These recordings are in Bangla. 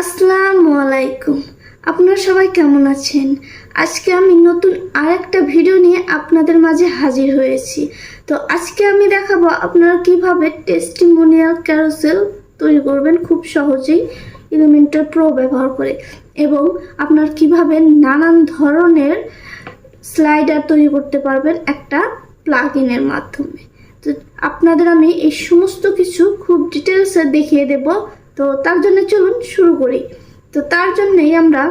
আসসালামু আলাইকুম আপনারা সবাই কেমন আছেন? আজকে আমি নতুন আরেকটা ভিডিও নিয়ে আপনাদের মাঝে হাজির হয়েছি। তো আজকে আমি দেখাবো আপনারা কীভাবে টেস্টিমোনিয়াল ক্যারোসেল তৈরি করবেন খুব সহজেই এলিমেন্টার প্রো ব্যবহার করে। এবং আপনারা কীভাবে নানান ধরনের স্লাইডার তৈরি করতে পারবেন একটা প্লাগ ইনের মাধ্যমে। তো আপনাদের আমি এই সমস্ত কিছু খুব ডিটেলসে দেখিয়ে দেব। তো তার জন্য চলুন শুরু করি। তো তার জন্যেই আমরা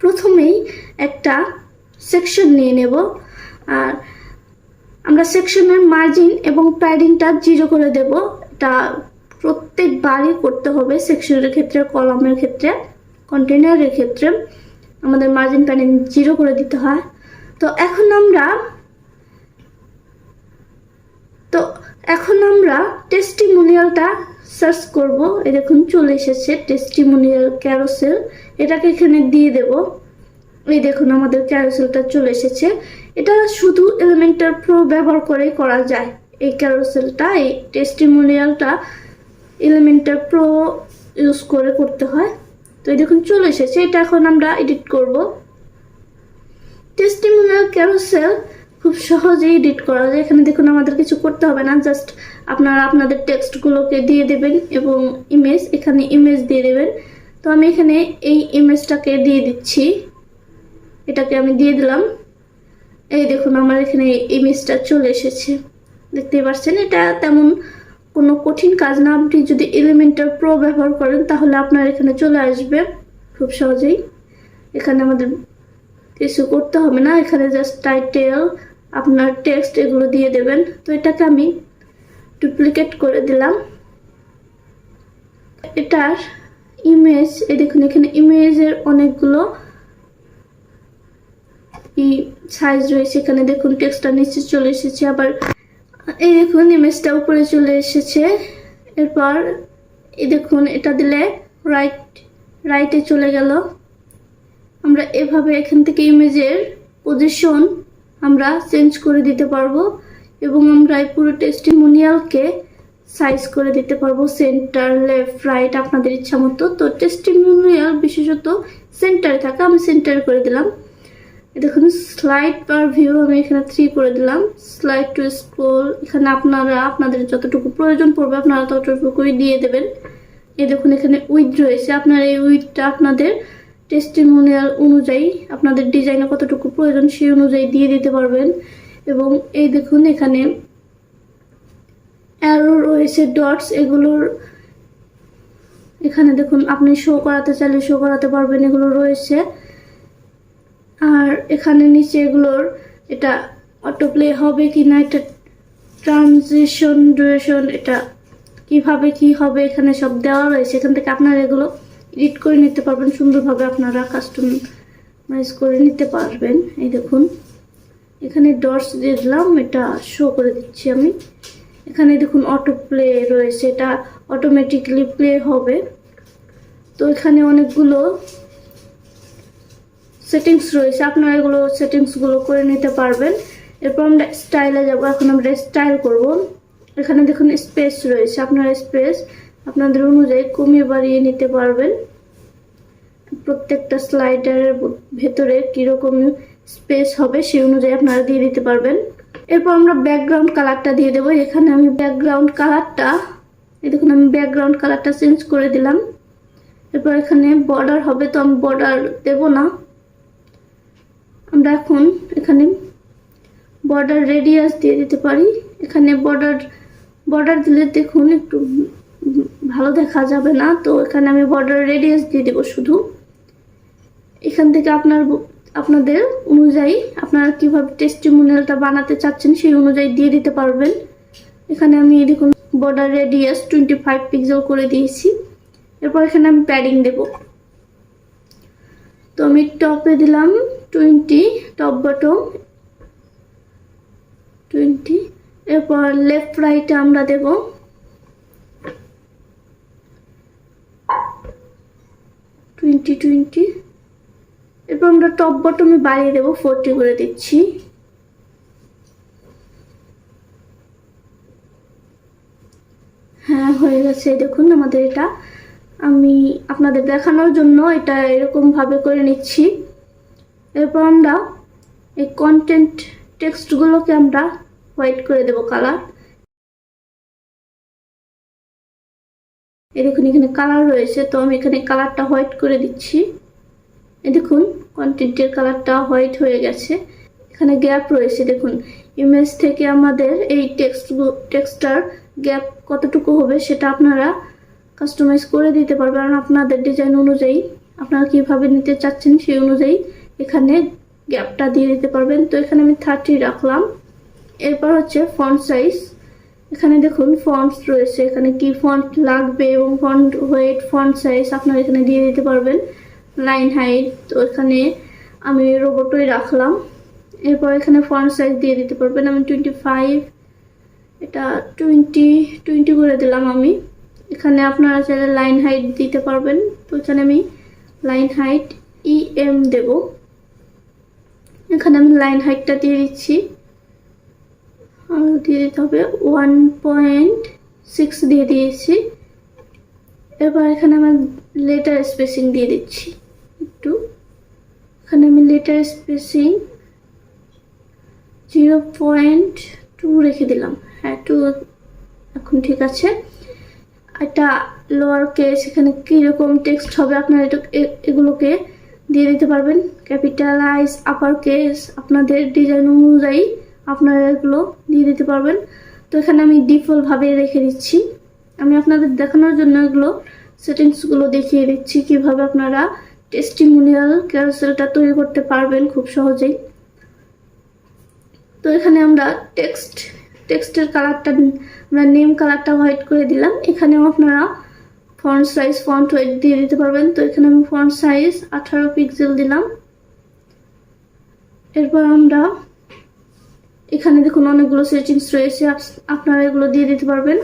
প্রথমেই একটা সেকশন নিয়ে নেব। আর আমরা সেকশনের মার্জিন এবং প্যাডিংটা জিরো করে দেব। এটা প্রত্যেকবারই করতে হবে সেকশনের ক্ষেত্রে কলামের ক্ষেত্রে কন্টেনারের ক্ষেত্রে। আমাদের মার্জিন প্যাডিং জিরো করে দিতে হয়। তো এখন আমরা তো এখন আমরা টেস্টিমোনিয়ালটা সার্চ করব। এই দেখুন, চলে এসেছে টেস্টিমোনিয়াল ক্যারোসেল এটাকে এখানে দিয়ে দেব। এই দেখুন, আমাদের ক্যারোসেলটা চলে এসেছে। এটা শুধু এলিমেন্টার প্রো ব্যবহার করেই করা যায়। এই ক্যারোসেলটা এই টেস্টিমোনিয়ালটা এলিমেন্টার প্রো ইউজ করে করতে হয়। তো এই দেখুন, চলে এসেছে। এটা এখন আমরা এডিট করব। টেস্টিমোনিয়াল ক্যারোসেল খুব সহজেই এডিট করা যায়। এখানে দেখুন, আমাদের কিছু করতে হবে না। জাস্ট আপনারা আপনাদের টেক্সটগুলোকে দিয়ে দেবেন এবং ইমেজ এখানে ইমেজ দিয়ে দেবেন। তো আমি এখানে এই ইমেজটাকে দিয়ে দিচ্ছি। এটাকে আমি দিয়ে দিলাম। এই দেখুন, আমার এখানে ইমেজটা চলে এসেছে। দেখতেই পাচ্ছেন, এটা তেমন কোনো কঠিন কাজ না। আপনি যদি এলিমেন্টার প্রো ব্যবহার করেন, তাহলে আপনার এখানে চলে আসবে খুব সহজেই। এখানে আমাদের কিছু করতে হবে না। এখানে জাস্ট টাইটেল আপনার টেক্সট এগুলো দিয়ে দেবেন। তো এটাকে আমি ডুপ্লিকেট করে দিলাম। এটার ইমেজ এ দেখুন, এখানে ইমেজের অনেকগুলো সাইজ রয়েছে। এখানে দেখুন টেক্সটটা নিচে চলে এসেছে। আবার এই দেখুন ইমেজটা উপরে চলে এসেছে। এরপর এই দেখুন, এটা দিলে রাইট রাইটে চলে গেল। আমরা এভাবে এখান থেকে ইমেজের পজিশন আমরা চেঞ্জ করে দিতে পারব এবং আমরা এই পুরো টেস্টিমোনিয়ালকে সাইজ করে দিতে পারব সেন্টার লেফট রাইট আপনাদের ইচ্ছা মতো। তো টেস্টিমোনিয়াল বিশেষত সেন্টারে থাকে, আমি সেন্টার করে দিলাম। দেখুন স্লাইড পার ভিউ আমি এখানে থ্রি করে দিলাম। স্লাইড টু স্ক্রোল এখানে আপনারা, আপনাদের যতটুকু প্রয়োজন পড়বে আপনারা ততটুকুই দিয়ে দেবেন। এই দেখুন, এখানে উইথ রয়েছে। আপনার এই উইথটা আপনাদের টেস্টিমোনিয়াল অনুযায়ী আপনাদের ডিজাইনে কতটুকু প্রয়োজন সেই অনুযায়ী দিয়ে দিতে পারবেন। এবং এই দেখুন এখানে অ্যারো রয়েছে ডটস এগুলোর এখানে দেখুন আপনি শো করাতে চাইলে শো করাতে পারবেন, এগুলো রয়েছে। আর এখানে নিচে এগুলোর এটা অটো প্লে হবে কি না এটা ট্রানজিশন ডিউরেশন এটা কীভাবে কি হবে এখানে সব দেওয়া রয়েছে। এখান থেকে আপনারা এগুলো এডিট করে নিতে পারবেন, সুন্দরভাবে আপনারা কাস্টমাইজ করে নিতে পারবেন। এই দেখুন, এখানে ডটস দিয়ে দিলাম, এটা শো করে দিচ্ছি আমি। এখানে দেখুন অটো প্লে রয়েছে, এটা অটোমেটিকলি প্লে হবে। তো এখানে অনেকগুলো সেটিংস রয়েছে, আপনারা এগুলো সেটিংসগুলো করে নিতে পারবেন। এরপর আমরা স্টাইলে যাব, এখন আমরা স্টাইল করব। এখানে দেখুন স্পেস রয়েছে, আপনারা স্পেস আপনাদের অনুযায়ী কমিয়ে বাড়িয়ে নিতে পারবেন। প্রত্যেকটা স্লাইডারের ভেতরে কীরকম স্পেস হবে সেই অনুযায়ী আপনারা দিয়ে দিতে পারবেন। এরপর আমরা ব্যাকগ্রাউন্ড কালারটা দিয়ে দেবো। এখানে আমি ব্যাকগ্রাউন্ড কালারটা এই দেখুন আমি ব্যাকগ্রাউন্ড কালারটা চেঞ্জ করে দিলাম। এরপর এখানে বর্ডার হবে, তো আমি বর্ডার দেব না। আমরা এখন এখানে বর্ডার রেডিয়াস দিয়ে দিতে পারি। এখানে বর্ডার বর্ডার দিলে দেখুন একটু ভালো দেখা যাবে না, তো এখানে আমি বর্ডার রেডিয়াস দিয়ে দেবো শুধু। এখান থেকে আপনার আপনাদের অনুযায়ী আপনারা কীভাবে টেস্টিমোনিয়ালটা বানাতে চাচ্ছেন সেই অনুযায়ী দিয়ে দিতে পারবেন। এখানে আমি দেখুন border radius twenty five pixel করে দিয়েছি। এরপর এখানে আমি প্যাডিং দেব। তো আমি টপে দিলাম টোয়েন্টি টপ বটম টোয়েন্টি এরপর লেফট রাইটে আমরা দেব টোয়েন্টি টোয়েন্টি এরপর আমরা টপ বটমে বাড়িয়ে দেবো ফোরটি করে দিচ্ছি। হ্যাঁ হয়ে গেছে দেখুন আমাদের এটা। আমি আপনাদের দেখানোর জন্য এটা এরকমভাবে করে নিচ্ছি। এরপর আমরা এই কন্টেন্ট টেক্সটগুলোকে আমরা হোয়াইট করে দেব কালার এই দেখুন এখানে কালার রয়েছে, তো আমি এখানে কালারটা হোয়াইট করে দিচ্ছি। এই দেখুন কন্টেন্টের কালারটা হোয়াইট হয়ে গেছে। এখানে গ্যাপ রয়েছে, দেখুন। ইমেজ থেকে আমাদের এই টেক্সট টেক্সটার গ্যাপ কতটুকু হবে সেটা আপনারা কাস্টমাইজ করে দিতে পারবেন। আপনাদের ডিজাইন অনুযায়ী আপনারা কীভাবে নিতে চাচ্ছেন সেই অনুযায়ী এখানে গ্যাপটা দিয়ে দিতে পারবেন। তো এখানে আমি থার্টি রাখলাম। এরপর হচ্ছে ফন্ট সাইজ এখানে দেখুন ফন্টস রয়েছে। এখানে কি ফন্ট লাগবে এবং ফন্ট ওয়েট ফন্ট সাইজ আপনারা এখানে দিয়ে দিতে পারবেন। লাইন হাইট তো এখানে আমি রোবটই রাখলাম। এরপর এখানে ফন্ট সাইজ দিয়ে দিতে পারবেন। আমি টোয়েন্টি ফাইভ এটা টোয়েন্টি টোয়েন্টি করে দিলাম আমি। এখানে আপনারা চাইলে লাইন হাইট দিতে পারবেন। তো এখানে আমি লাইন হাইট ই এম দেব। এখানে আমি লাইন হাইটটা দিয়ে দিচ্ছি। দিয়ে দিতে হবে ওয়ান পয়েন্ট সিক্স দিয়ে দিয়েছি। এবার এখানে আমার লেটার স্পেসিং দিয়ে দিচ্ছি। একটু। এখানে আমি letter spacing zero point two রেখে দিলাম। হ্যাঁ টু এখন ঠিক আছে। একটা লোয়ার কেস এখানে কীরকম টেক্সট হবে আপনারা এটা এগুলোকে দিয়ে দিতে পারবেন। ক্যাপিটালাইজ আপার কেস আপনাদের ডিজাইন অনুযায়ী আপনারা এগুলো দিয়ে দিতে পারবেন। তো এখানে আমি ডিফল্টভাবে রেখে দিচ্ছি। আমি আপনাদের দেখানোর জন্য এগুলো সেটিংসগুলো দেখিয়ে দিচ্ছি কীভাবে আপনারা টেস্টিমোনিয়াল ক্যারোসেলটা তৈরি করতে পারবেন খুব সহজেই। তো এখানে আমরা টেক্সট টেক্সটের কালারটা আমরা নেম কালারটা হোয়াইট করে দিলাম। এখানেও আপনারা ফন্ট সাইজ ফন্ট হোয়াইট দিয়ে দিতে পারবেন। তো এখানে আমি ফন্ট সাইজ আঠারো পিক্সেল দিলাম। এরপর আমরা এখানে দেখুন অনেকগুলো সেটিংস রয়েছে আপনারা এগুলো দিয়ে দিতে পারবেন।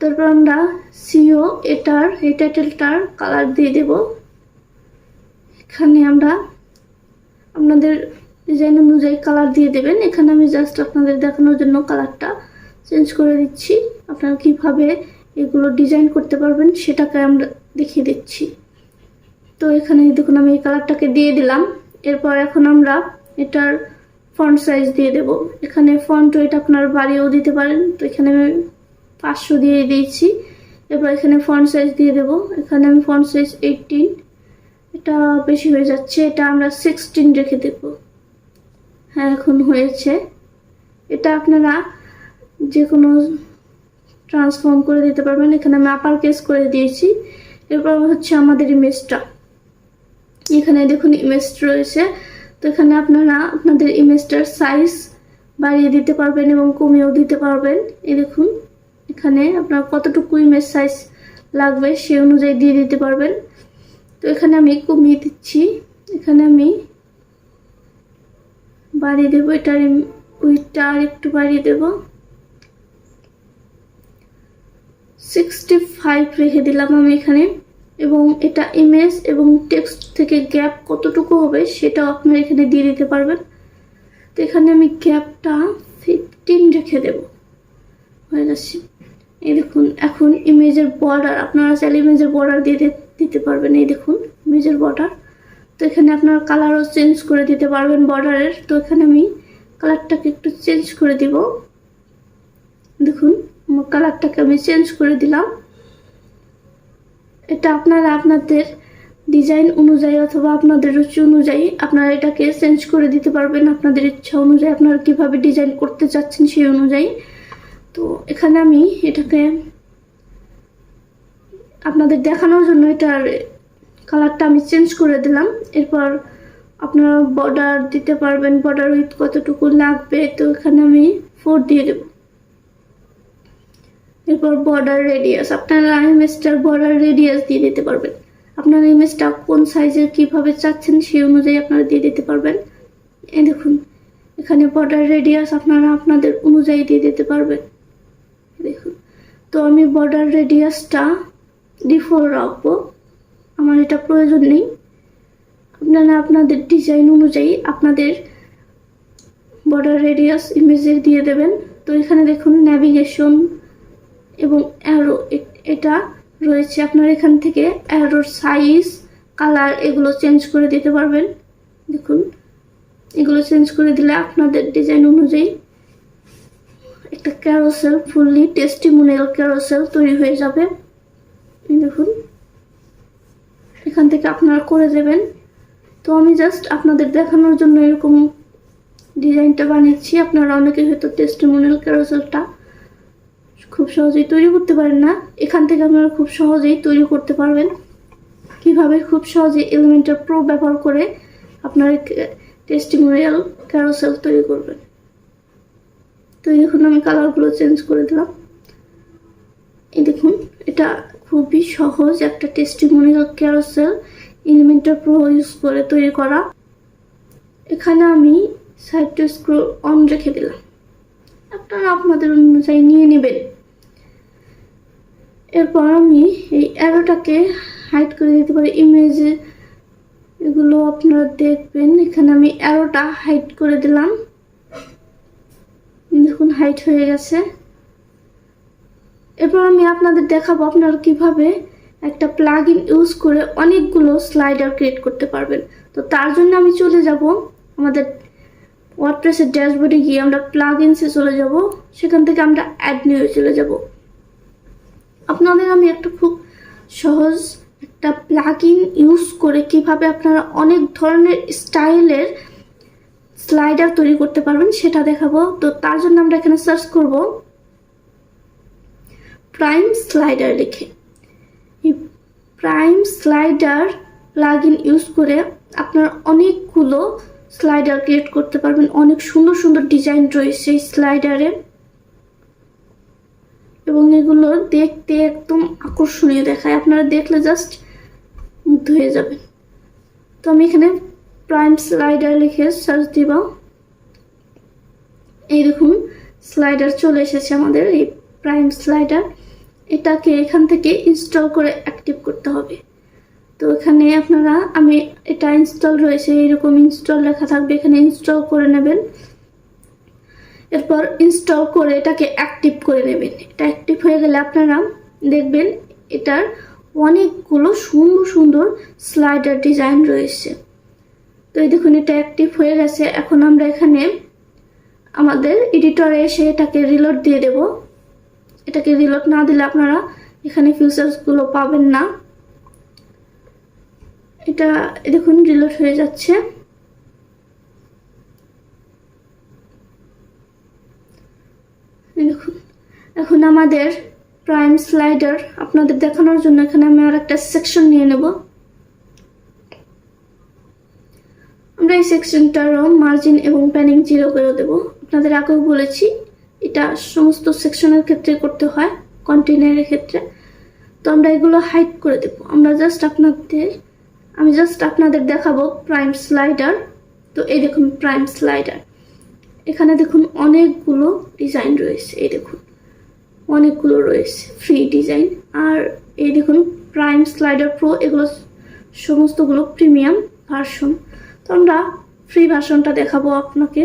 তারপর আমরা সিও এটার এই টাইটেলটার কালার দিয়ে দেব। এখানে আমরা আপনাদের ডিজাইন অনুযায়ী কালার দিয়ে দেবেন। এখানে আমি জাস্ট আপনাদের দেখানোর জন্য কালারটা চেঞ্জ করে দিচ্ছি। আপনারা কীভাবে এগুলো ডিজাইন করতে পারবেন সেটাকে আমরা দেখিয়ে দিচ্ছি। তো এখানে দেখুন আমি এই কালারটাকে দিয়ে দিলাম। এরপর এখন আমরা এটার ফন্ট সাইজ দিয়ে দেব। এখানে ফন্ট ওয়েট আপনার বাড়িয়েও দিতে পারেন। তো এখানে আমি পাঁচশো দিয়ে দিয়েছি। এবার এখানে ফন্ট সাইজ দিয়ে দেব। এখানে আমি ফন্ট সাইজ এইটিন এটা বেশি হয়ে যাচ্ছে। এটা আমরা সিক্সটিন রেখে দেব। হ্যাঁ এখন হয়েছে। এটা আপনারা যে কোনো ট্রান্সফর্ম করে দিতে পারবেন। এখানে আমি আপার কেস করে দিয়েছি। এরপর হচ্ছে আমাদের ইমেজটা এখানে দেখুন ইমেজ রয়েছে। তো এখানে আপনারা আপনাদের ইমেজটার সাইজ বাড়িয়ে দিতে পারবেন এবং কমিয়েও দিতে পারবেন। এই দেখুন, এখানে আপনার কতটুকু ইমেজ সাইজ লাগবে সে অনুযায়ী দিয়ে দিতে পারবেন। তো এখানে আমি কমিয়ে দিচ্ছি। এখানে আমি বাড়িয়ে দেবো, এটার উইথটা আর একটু বাড়িয়ে দেবো। সিক্সটি ফাইভ রেখে দিলাম আমি এখানে। এবং এটা ইমেজ এবং টেক্সট থেকে গ্যাপ কতটুকু হবে সেটাও আপনারা এখানে দিয়ে দিতে পারবেন। তো এখানে আমি গ্যাপটা ফিফটিন রেখে দেব। হয়ে যাচ্ছে এই দেখুন, এখন ইমেজের বর্ডার আপনারা চাইলে ইমেজের বর্ডার দিয়ে দিতে পারবেন। এই দেখুন ইমেজের বর্ডার তো এখানে আপনারা কালারও চেঞ্জ করে দিতে পারবেন বর্ডারের তো এখানে আমি কালারটাকে একটু চেঞ্জ করে দিব। দেখুন, আমার কালারটাকে আমি চেঞ্জ করে দিলাম। এটা আপনারা আপনাদের ডিজাইন অনুযায়ী অথবা আপনাদের রুচি অনুযায়ী আপনারা এটাকে চেঞ্জ করে দিতে পারবেন। আপনাদের ইচ্ছা অনুযায়ী আপনারা কীভাবে ডিজাইন করতে চাচ্ছেন সেই অনুযায়ী। তো এখানে আমি এটাকে আপনাদের দেখানোর জন্য এটার কালারটা আমি চেঞ্জ করে দিলাম। এরপর আপনারা বর্ডার দিতে পারবেন। বর্ডার উইথ কতটুকু লাগবে? তো এখানে আমি ফোর দিয়ে দেবো। এরপর বর্ডার রেডিয়াস আপনারা ইমেজটার বর্ডার রেডিয়াস দিয়ে দিতে পারবেন। আপনার ইমেজটা কোন সাইজের কীভাবে চাচ্ছেন সেই অনুযায়ী আপনারা দিয়ে দিতে পারবেন। এই দেখুন, এখানে বর্ডার রেডিয়াস আপনারা আপনাদের অনুযায়ী দিয়ে দিতে পারবেন। দেখুন, তো আমি বর্ডার রেডিয়াসটা ডিফল্ট রাখব। আমার এটা প্রয়োজন নেই। আপনারা আপনাদের ডিজাইন অনুযায়ী আপনাদের বর্ডার রেডিয়াস ইমেজের দিয়ে দেবেন। তো এখানে দেখুন ন্যাভিগেশন এবং অ্যারো এটা রয়েছে আপনার এখান থেকে। অ্যারোর সাইজ কালার এগুলো চেঞ্জ করে দিতে পারবেন। দেখুন, এগুলো চেঞ্জ করে দিলে আপনাদের ডিজাইন অনুযায়ী একটা ক্যারোসেল ফুললি টেস্টিমোনিয়াল ক্যারোসেল তৈরি হয়ে যাবে। দেখুন, এখান থেকে আপনারা করে দেবেন। তো আমি জাস্ট আপনাদের দেখানোর জন্য এরকম ডিজাইনটা বানিয়েছি। আপনারা অনেকে হয়তো টেস্টিমোনিয়াল ক্যারোসেলটা খুব সহজেই তৈরি করতে পারেন না। এখান থেকে আপনারা খুব সহজেই তৈরি করতে পারবেন। কীভাবে খুব সহজে এলিমেন্টার প্রো ব্যবহার করে আপনার টেস্টিমোনিয়াল ক্যারোসেল তৈরি করবেন। তো এখন আমি কালারগুলো চেঞ্জ করে দিলাম। এই দেখুন, এটা খুবই সহজ একটা testimonial carousel Elementor pro use করে তৈরি করা। এখানে আমি সাইড টু স্ক্রু অন রেখে দিলাম। আপনারা আপনাদের অনুযায়ী নিয়ে নেবেন। এরপর আমি এই অ্যারোটাকে হাইড করে দিতে পারি ইমেজে এগুলো আপনারা দেখবেন, এখানে আমি অ্যারোটা হাইড করে দিলাম। দেখুন হাইট হয়ে গেছে। এরপর আমি আপনাদের দেখাবো আপনারা কীভাবে একটা প্লাগ ইউজ করে অনেকগুলো স্লাইডার ক্রিয়েট করতে পারবেন। তো তার জন্য আমি চলে যাব আমাদের ওয়ার্ডপ্রেসের ড্যাশবোর্ডে গিয়ে আমরা প্লাগ ইনসে চলে যাব। সেখান থেকে আমরা অ্যাড নিয়ে চলে যাব। আপনাদের আমি একটা খুব সহজ একটা প্লাগ ইন ইউজ করে কীভাবে আপনারা অনেক ধরনের স্টাইলের স্লাইডার তৈরি করতে পারবেন সেটা দেখাবো। তো তার জন্য আমরা এখানে সার্চ করব প্রাইম স্লাইডার লিখে। এই প্রাইম স্লাইডার প্লাগ ইউজ করে আপনারা অনেকগুলো স্লাইডার ক্রিয়েট করতে পারবেন। অনেক সুন্দর সুন্দর ডিজাইন রয়েছে এই স্লাইডারে এবং এগুলো দেখতে একদম আকর্ষণীয় দেখায়। আপনারা দেখলে জাস্ট মুগ্ধ হয়ে যাবেন। তো আমি এখানে প্রাইম স্লাইডার লিখে সার্চ দিব। এই দেখুন স্লাইডার চলে এসেছে আমাদের, এই প্রাইম স্লাইডার এটাকে এখান থেকে ইনস্টল করে অ্যাক্টিভ করতে হবে। তো এখানে আপনারা, আমি এটা ইনস্টল রয়েছে, এরকম ইনস্টল লেখা থাকবে, এখানে ইনস্টল করে নেবেন। এরপর ইনস্টল করে এটাকে অ্যাক্টিভ করে নেবেন। এটা অ্যাক্টিভ হয়ে গেলে আপনারা দেখবেন এটার অনেকগুলো সুন্দর সুন্দর স্লাইডার ডিজাইন রয়েছে। তো এই দেখুন, এটা অ্যাক্টিভ হয়ে গেছে। এখন আমরা এখানে আমাদের এডিটরে এসে এটাকে রিলোড দিয়ে দেব। এটাকে রিলোড না দিলে আপনারা এখানে ফিউচার্সগুলো পাবেন না। এটা দেখুন, রিলোড হয়ে যাচ্ছে। দেখুন, এখন আমাদের প্রাইম স্লাইডার আপনাদের দেখানোর জন্য এখানে আমি আর একটা সেকশন নিয়ে নেব। আমরা এই সেকশনটারও মার্জিন এবং প্যানিং জিরো করে দেবো। আপনাদের আগেও বলেছি, এটা সমস্ত সেকশনের ক্ষেত্রে করতে হয় কন্টেনারের ক্ষেত্রে। তো আমরা এগুলো হাইড করে দেব। আমরা জাস্ট আপনাদের আমি জাস্ট আপনাদের দেখাবো প্রাইম স্লাইডার তো এই দেখুন প্রাইম স্লাইডার এখানে দেখুন অনেকগুলো ডিজাইন রয়েছে, এই দেখুন। অনেকগুলো রয়েছে ফ্রি ডিজাইন আর এই দেখুন প্রাইম স্লাইডার প্রো এগুলো সমস্তগুলো প্রিমিয়াম ভার্সন তো আমরা ফ্রি ভার্সনটা দেখাবো আপনাকে।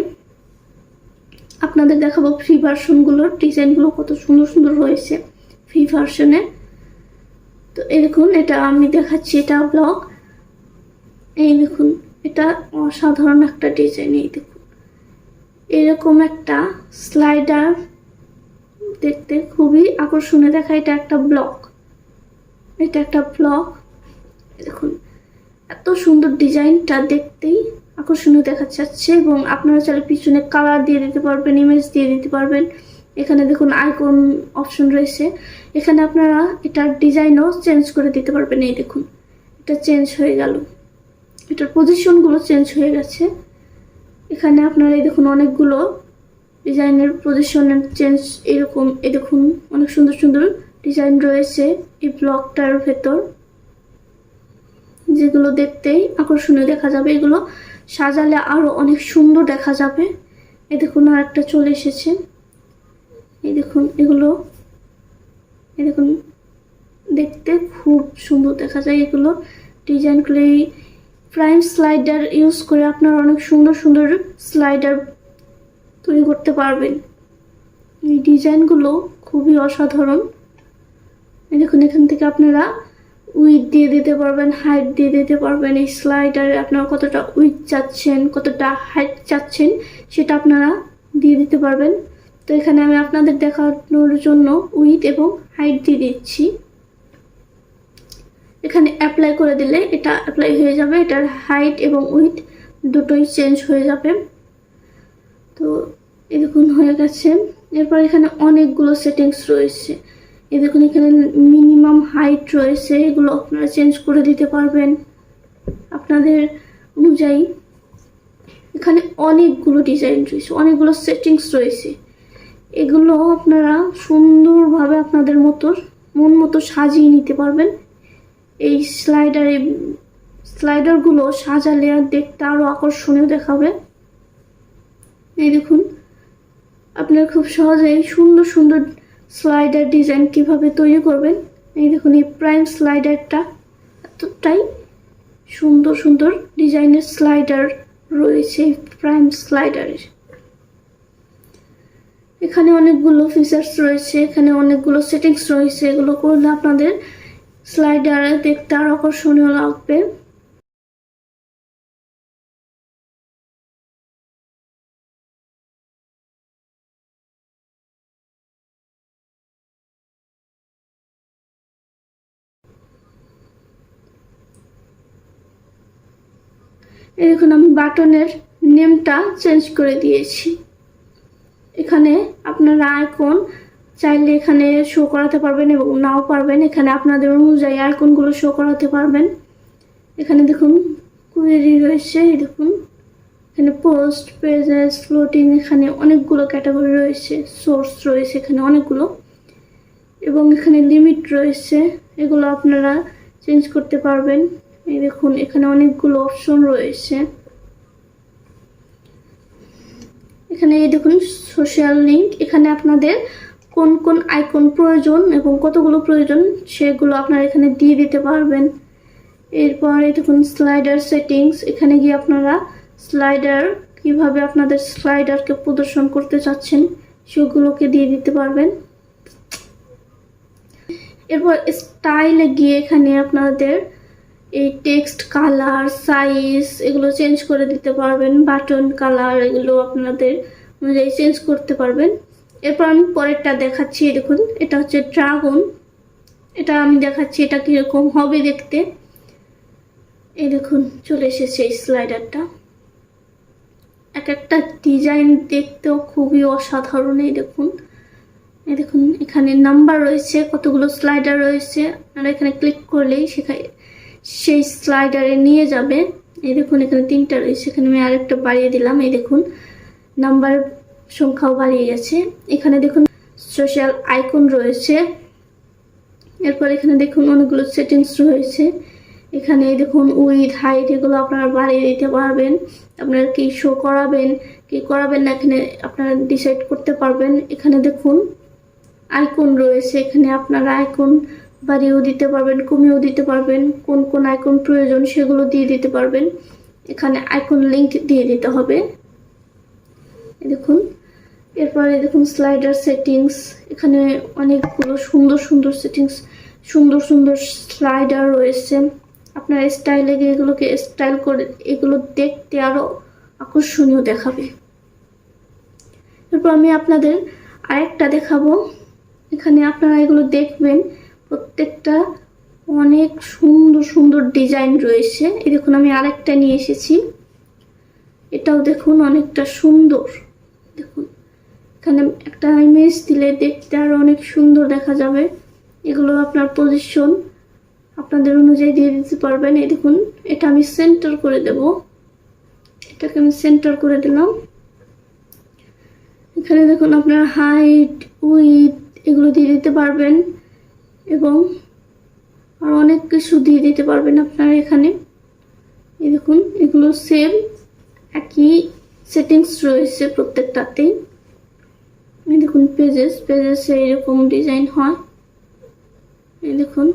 আপনাদের দেখাবো ফ্রি ভার্সনগুলোর ডিজাইনগুলো কত সুন্দর সুন্দর রয়েছে ফ্রি ভার্সনে তো দেখুন, এটা আমি দেখাচ্ছি, এটা ব্লগ এই দেখুন, এটা অসাধারণ একটা ডিজাইন এই দেখুন। এরকম একটা স্লাইডার দেখতে খুবই আকর্ষণীয়। দেখা, এটা একটা ব্লক এটা একটা ব্লক দেখুন, এত সুন্দর ডিজাইনটা দেখতেই আকর্ষণীয় দেখা যাচ্ছে এবং আপনারা চাইলে পিছনে কালার দিয়ে দিতে পারবেন ইমেজ দিয়ে দিতে পারবেন। এখানে দেখুন আইকন অপশন রয়েছে। এখানে আপনারা এটার ডিজাইনও চেঞ্জ করে দিতে পারবেন, এই দেখুন। এটা চেঞ্জ হয়ে গেল। এটার পজিশনগুলো চেঞ্জ হয়ে গেছে। এখানে আপনারা এই দেখুন অনেকগুলো ডিজাইনের পজিশনের চেঞ্জ এরকম এ দেখুন অনেক সুন্দর সুন্দর ডিজাইন রয়েছে এই ব্লকটার ভেতর। যেগুলো দেখতেই আকর্ষণীয় দেখা যাবে। এগুলো সাজালে আরও অনেক সুন্দর দেখা যাবে। এই দেখুন আর একটা চলে এসেছে। এই দেখুন এগুলো, এই দেখুন দেখতে খুব সুন্দর দেখা যায় এগুলো। ডিজাইনগুলো এই প্রাইম স্লাইডার ইউজ করে আপনারা অনেক সুন্দর সুন্দর স্লাইডার তৈরি করতে পারবেন। এই ডিজাইনগুলো খুবই অসাধারণ। দেখুন, এখান থেকে আপনারা উইথ দিয়ে দিতে পারবেন হাইট দিয়ে দিতে পারবেন। এই স্লাইডারে আপনারা কতটা উইথ চাচ্ছেন, কতটা হাইট চাচ্ছেন, সেটা আপনারা দিয়ে দিতে পারবেন। তো এখানে আমি আপনাদের দেখানোর জন্য উইথ এবং হাইট দিয়ে দিচ্ছি। এখানে অ্যাপ্লাই করে দিলে এটা অ্যাপ্লাই হয়ে যাবে। এটার হাইট এবং উইথ দুটোই চেঞ্জ হয়ে যাবে। তো দেখুন হয়ে গেছে। এরপর এখানে অনেকগুলো সেটিংস রয়েছে। এই দেখুন, এখানে মিনিমাম হাইট রয়েছে। এগুলো আপনারা চেঞ্জ করে দিতে পারবেন আপনাদের অনুযায়ী। এখানে অনেকগুলো ডিজাইন রয়েছে, অনেকগুলো সেটিংস রয়েছে। এগুলো আপনারা সুন্দরভাবে আপনাদের মতো, মন মতো সাজিয়ে নিতে পারবেন। এই স্লাইডারে স্লাইডারগুলো সাজালে দেখতে আরও আকর্ষণীয় দেখাবে। এই দেখুন, আপনারা খুব সহজেই সুন্দর সুন্দর স্লাইডার ডিজাইন কীভাবে তৈরি করবেন। এই দেখুন, এই প্রাইম স্লাইডারটা এতটাই সুন্দর সুন্দর ডিজাইনের স্লাইডার রয়েছে প্রাইম স্লাইডারের এখানে অনেকগুলো ফিচার্স রয়েছে, এখানে অনেকগুলো সেটিংস রয়েছে, এগুলো করলে আপনাদের স্লাইডারে দেখতে আর আকর্ষণীয় লাগবে। এই দেখুন, আমি বাটনের নেমটা চেঞ্জ করে দিয়েছি। এখানে আপনারা আইকন চাইলে এখানে শো করাতে পারবেন এবং নাও পারবেন। এখানে আপনাদের অনুযায়ী আইকনগুলো শো করাতে পারবেন। এখানে দেখুন কুয়েরি রয়েছে দেখুন। এখানে পোস্ট পেজেস ফ্লোটিং এখানে অনেকগুলো ক্যাটাগরি রয়েছে সোর্স রয়েছে এখানে অনেকগুলো। এবং এখানে লিমিট রয়েছে, এগুলো আপনারা চেঞ্জ করতে পারবেন। এই দেখুন, এখানে অনেকগুলো অপশন রয়েছে। এখানে এই দেখুন সোশ্যাল লিঙ্ক এখানে আপনাদের কোন কোন আইকন প্রয়োজন এবং কতগুলো প্রয়োজন সেগুলো আপনারা এখানে দিয়ে দিতে পারবেন। এরপর দেখুন স্লাইডার সেটিংস এখানে গিয়ে আপনারা স্লাইডার কীভাবে আপনাদের স্লাইডারকে প্রদর্শন করতে চাচ্ছেন সেগুলোকে দিয়ে দিতে পারবেন। এরপর স্টাইলে গিয়ে এখানে আপনাদের এই টেক্সট কালার সাইজ এগুলো চেঞ্জ করে দিতে পারবেন। বাটন কালার এগুলো আপনাদের অনুযায়ী চেঞ্জ করতে পারবেন। এরপর আমি পরেরটা দেখাচ্ছি দেখুন, এটা হচ্ছে ড্রাগন। এটা আমি দেখাচ্ছি, এটা কীরকম হবে দেখতে। এই দেখুন, চলে এসেছে এই স্লাইডারটা এক একটা ডিজাইন দেখতেও খুবই অসাধারণ, এই দেখুন। এই দেখুন, এখানে নাম্বার রয়েছে, কতগুলো স্লাইডার রয়েছে। আর এখানে ক্লিক করলেই সেখানে সেই স্লাইডারে নিয়ে যাবে। এই দেখুন, এখানে তিনটা রয়েছে, এখানে আমি আরেকটা বাড়িয়ে দিলাম, এই দেখুন। নাম্বার সংখ্যাও বাড়িয়ে গেছে। এখানে দেখুন সোশ্যাল আইকন রয়েছে। এরপর এখানে দেখুন অনেকগুলো সেটিংস রয়েছে। এখানে দেখুন উইথ হাইট এগুলো আপনারা বাড়িয়ে দিতে পারবেন। আপনারা কি শো করাবেন, কি করাবেন না এখানে আপনারা ডিসাইড করতে পারবেন। এখানে দেখুন আইকন রয়েছে। এখানে আপনারা আইকন বাড়িয়েও দিতে পারবেন, কমিয়েও দিতে পারবেন। কোন কোন আইকন প্রয়োজন সেগুলো দিয়ে দিতে পারবেন। এখানে আইকন লিঙ্ক দিয়ে দিতে হবে। দেখুন এরপরে দেখুন স্লাইডার সেটিংস এখানে অনেকগুলো সুন্দর সুন্দর সেটিংস সুন্দর সুন্দর স্লাইডার রয়েছে। আপনার স্টাইলে গিয়ে এগুলোকে স্টাইল করে এগুলো দেখতে আরও আকর্ষণীয় দেখাবে। এরপর আমি আপনাদের আরেকটা দেখাবো। এখানে আপনারা এগুলো দেখবেন, প্রত্যেকটা অনেক সুন্দর সুন্দর ডিজাইন রয়েছে। এই দেখুন আমি আরেকটা নিয়ে এসেছি। এটাও দেখুন অনেকটা সুন্দর। দেখুন। এখানে একটা ইমেজ দিলে দেখতে আরও অনেক সুন্দর দেখা যাবে। এগুলো আপনার পজিশন আপনাদের অনুযায়ী দিয়ে দিতে পারবেন। এই দেখুন, এটা আমি সেন্টার করে দেব। এটাকে আমি সেন্টার করে দিলাম। এখানে দেখুন আপনার হাইট উইথ এগুলো দিয়ে দিতে পারবেন এবং আর অনেক কিছু দিয়ে দিতে পারবেন আপনারা এখানে। এই দেখুন, এগুলো সেম একই সেটিংস রয়েছে প্রত্যেকটাতেই। এই দেখুন পেজেস পেজেসে এরকম ডিজাইন হয়। এই দেখুন।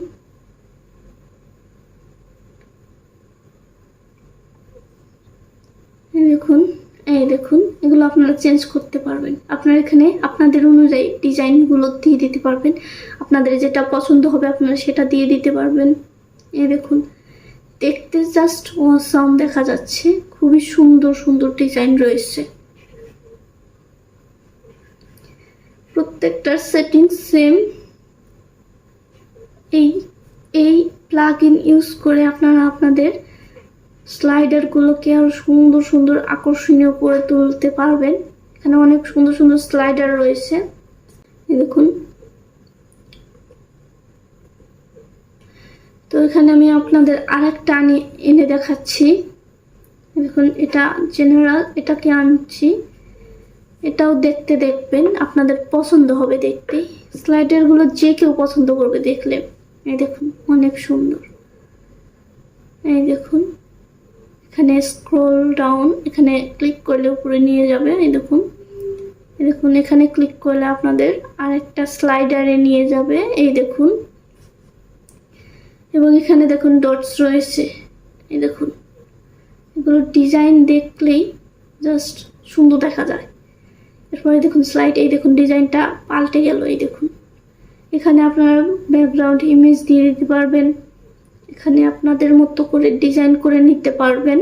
এই দেখুন এই দেখুন, এগুলো আপনারা চেঞ্জ করতে পারবেন। আপনারা এখানে আপনাদের অনুযায়ী ডিজাইনগুলো দিয়ে দিতে পারবেন। আপনাদের যেটা পছন্দ হবে আপনারা সেটা দিয়ে দিতে পারবেন। এই দেখুন, দেখতে জাস্ট অসাম দেখা যাচ্ছে। খুবই সুন্দর সুন্দর ডিজাইন রয়েছে। প্রত্যেকটার সেটিং সেম এই এই প্লাগ ইন ইউজ করে আপনারা আপনাদের স্লাইডারগুলোকে আরও সুন্দর সুন্দর আকর্ষণীয় করে তুলতে পারবেন। এখানে অনেক সুন্দর সুন্দর স্লাইডার রয়েছে। দেখুন। তো এখানে আমি আপনাদের আরেকটা এনে দেখাচ্ছি। দেখুন, এটা জেনারেল এটাকে আনছি। এটাও দেখতে দেখবেন, আপনাদের পছন্দ হবে দেখতে। স্লাইডারগুলো যে কেউ পছন্দ করবে দেখলে। এই দেখুন, অনেক সুন্দর। এই দেখুন, এখানে স্ক্রোল ডাউন এখানে ক্লিক করলে উপরে নিয়ে যাবে, এই দেখুন। এই দেখুন, এখানে ক্লিক করলে আপনাদের আরেকটা স্লাইডারে নিয়ে যাবে, এই দেখুন। এবং এখানে দেখুন ডটস রয়েছে, এই দেখুন। এগুলো ডিজাইন দেখলেই জাস্ট সুন্দর দেখা যায়। এরপরে দেখুন স্লাইড এই দেখুন ডিজাইনটা পাল্টে গেল, এই দেখুন। এখানে আপনার ব্যাকগ্রাউন্ড ইমেজ দিয়ে দিতে পারবেন। এখানে আপনাদের মতো করে ডিজাইন করে নিতে পারবেন।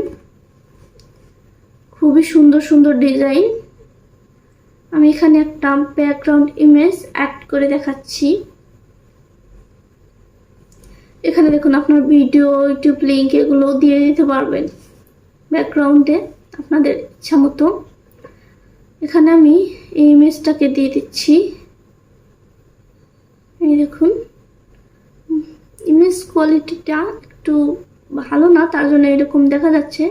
খুবই সুন্দর সুন্দর ডিজাইন আমি এখানে একটা ব্যাকগ্রাউন্ড ইমেজ অ্যাড করে দেখাচ্ছি। এখানে দেখুন আপনার ভিডিও ইউটিউব লিঙ্ক এগুলো দিয়ে দিতে পারবেন। ব্যাকগ্রাউন্ডে আপনাদের ইচ্ছা মতো। এখানে আমি এই ইমেজটাকে দিয়ে দিচ্ছি। এই দেখুন। ইমেজ কোয়ালিটিটা একটু ভালো না, তার জন্য এরকম দেখা যাচ্ছে।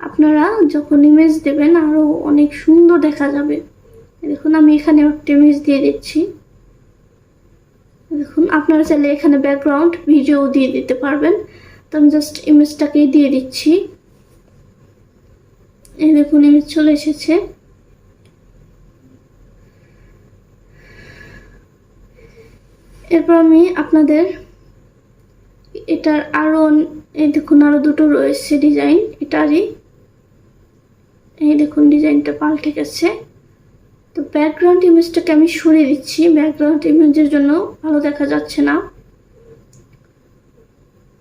আপনারা যখন ইমেজ দেবেন আরও অনেক সুন্দর দেখা যাবে। দেখুন, আমি এখানে একটা ইমেজ দিয়ে দিচ্ছি। দেখুন, আপনারা চাইলে এখানে ব্যাকগ্রাউন্ড ভিডিও দিয়ে দিতে পারবেন। তো আমি জাস্ট ইমেজটাকেই দিয়ে দিচ্ছি। এই দেখুন ইমেজ চলে এসেছে। এরপর আমি আপনাদের এটার আরও এই দেখুন আরও দুটো রয়েছে ডিজাইন। এটারই এই দেখুন, ডিজাইনটা পাল্টে গেছে। তো ব্যাকগ্রাউন্ড ইমেজটাকে আমি সরিয়ে দিচ্ছি। ব্যাকগ্রাউন্ড ইমেজের জন্য ভালো দেখা যাচ্ছে না।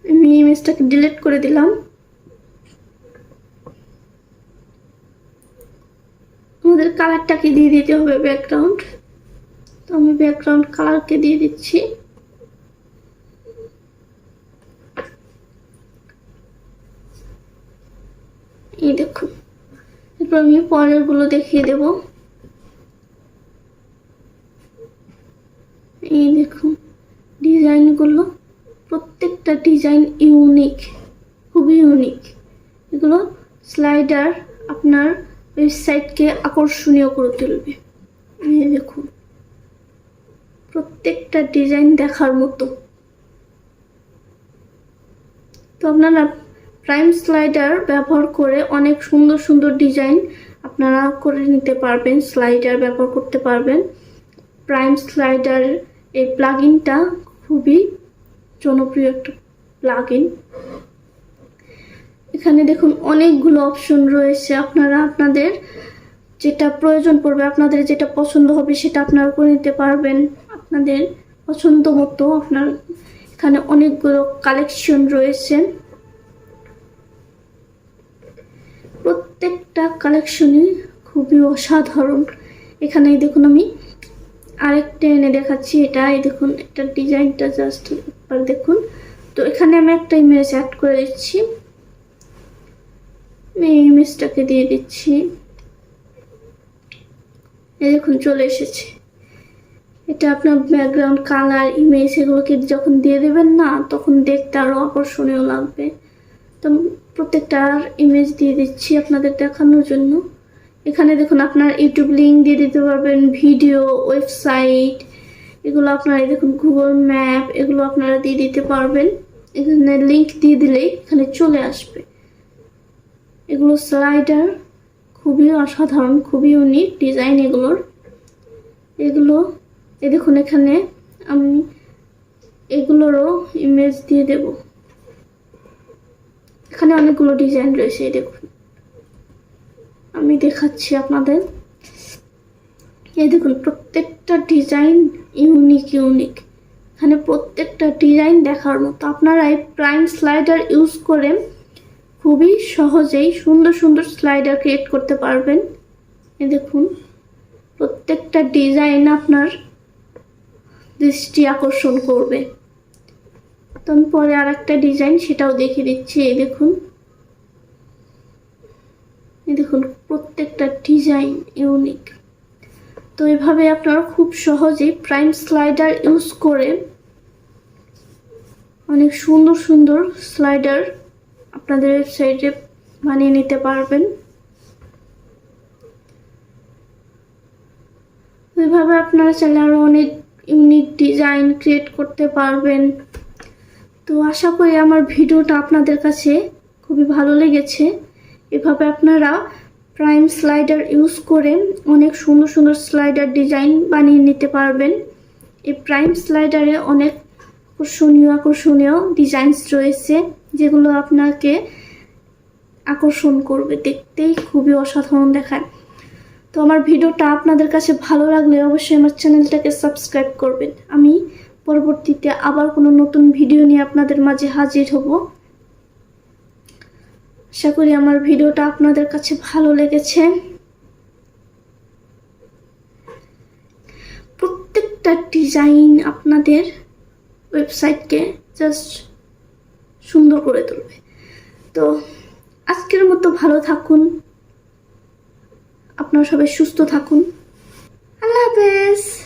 আমি ইমেজটাকে ডিলিট করে দিলাম। আমাদের কালারটাকে দিয়ে দিতে হবে ব্যাকগ্রাউন্ড আমি ব্যাকগ্রাউন্ড কালারকে দিয়ে দিচ্ছি। এই দেখুন। এরপর আমি পরেরগুলো দেখিয়ে দেব। এই দেখুন, ডিজাইনগুলো প্রত্যেকটা ডিজাইন ইউনিক খুবই ইউনিক এগুলো স্লাইডার আপনার ওয়েবসাইটকে আকর্ষণীয় করে তুলবে। এই দেখুন। প্রত্যেকটা ডিজাইন দেখার মতো। তো আপনারা প্রাইম স্লাইডার ব্যবহার করে অনেক সুন্দর সুন্দর ডিজাইন আপনারা করে নিতে পারবেন স্লাইডার ব্যবহার করতে পারবেন। প্রাইম স্লাইডার এই প্লাগইনটা খুবই জনপ্রিয় একটা প্লাগইন এখানে দেখুন অনেকগুলো অপশন রয়েছে। আপনারা আপনাদের যেটা প্রয়োজন পড়বে, আপনাদের যেটা পছন্দ হবে সেটা আপনারা করে নিতে পারবেন। আপনাদের পছন্দ মতো আপনার এখানে অনেকগুলো কালেকশন রয়েছে। প্রত্যেকটা কালেকশনই খুবই অসাধারণ। এখানে দেখুন আমি আরেকটা এনে দেখাচ্ছি, এটা এই দেখুন, এটা ডিজাইনটা জাস্ট একবার দেখুন। তো এখানে আমি একটা ইমেজ অ্যাড করে দিচ্ছি। আমি এই ইমেজটাকে দিয়ে দিচ্ছি। এই দেখুন চলে এসেছে। এটা আপনার ব্যাকগ্রাউন্ড কালার ইমেজ এগুলোকে যখন দিয়ে দেবেন না, তখন দেখতে আরও আকর্ষণীয় লাগবে। তো প্রত্যেকটার ইমেজ দিয়ে দিচ্ছি আপনাদের দেখানোর জন্য। এখানে দেখুন আপনার ইউটিউব লিঙ্ক দিয়ে দিতে পারবেন ভিডিও ওয়েবসাইট এগুলো আপনারা দেখুন গুগল ম্যাপ এগুলো আপনারা দিয়ে দিতে পারবেন। এখানে লিঙ্ক দিয়ে দিলেই এখানে চলে আসবে। এগুলো স্লাইডার খুবই অসাধারণ, খুবই ইউনিক ডিজাইন এগুলোর। এগুলো এ দেখুন এখানে আমি এগুলোরও ইমেজ দিয়ে দেব। এখানে অনেকগুলো ডিজাইন রয়েছে, এই দেখুন। আমি দেখাচ্ছি আপনাদের। এই দেখুন, প্রত্যেকটা ডিজাইন ইউনিক ইউনিক এখানে প্রত্যেকটা ডিজাইন দেখার মতো। আপনারা এই প্রাইম স্লাইডার ইউজ করে খুবই সহজেই সুন্দর সুন্দর স্লাইডার ক্রিয়েট করতে পারবেন। এই দেখুন, প্রত্যেকটা ডিজাইন আপনার দৃষ্টি আকর্ষণ করবে। তো আমি পরে আর একটা ডিজাইন সেটাও দেখিয়ে দিচ্ছি, এই দেখুন। এই দেখুন, প্রত্যেকটা ডিজাইন ইউনিক তো এভাবে আপনারা খুব সহজেই প্রাইম স্লাইডার ইউজ করে অনেক সুন্দর সুন্দর স্লাইডার আপনাদের ওয়েবসাইটে বানিয়ে নিতে পারবেন। ওইভাবে আপনারা চাইলে আরও অনেক ইউনিক ডিজাইন ক্রিয়েট করতে পারবেন। তো আশা করি আমার ভিডিওটা আপনাদের কাছে খুবই ভালো লেগেছে। এভাবে আপনারা প্রাইম স্লাইডার ইউজ করে অনেক সুন্দর সুন্দর স্লাইডার ডিজাইন বানিয়ে নিতে পারবেন। এই প্রাইম স্লাইডারে অনেক আকর্ষণীয় আকর্ষণীয় ডিজাইনস রয়েছে যেগুলো আপনাকে আকর্ষণ করবে। দেখতেই খুবই অসাধারণ দেখায়। তো আমার ভিডিওটা আপনাদের কাছে ভালো লাগলে অবশ্যই আমার চ্যানেলটাকে সাবস্ক্রাইব করবেন। আমি পরবর্তীতে আবার কোনো নতুন ভিডিও নিয়ে আপনাদের মাঝে হাজির হব। আশা করি আমার ভিডিওটা আপনাদের কাছে ভালো লেগেছে। প্রত্যেকটা ডিজাইন আপনাদের ওয়েবসাইটকে জাস্ট সুন্দর করে তুলবে। তো আজকের মতো ভালো থাকুন। আপনারা সবাই সুস্থ থাকুন। আল্লাহ হাফেজ।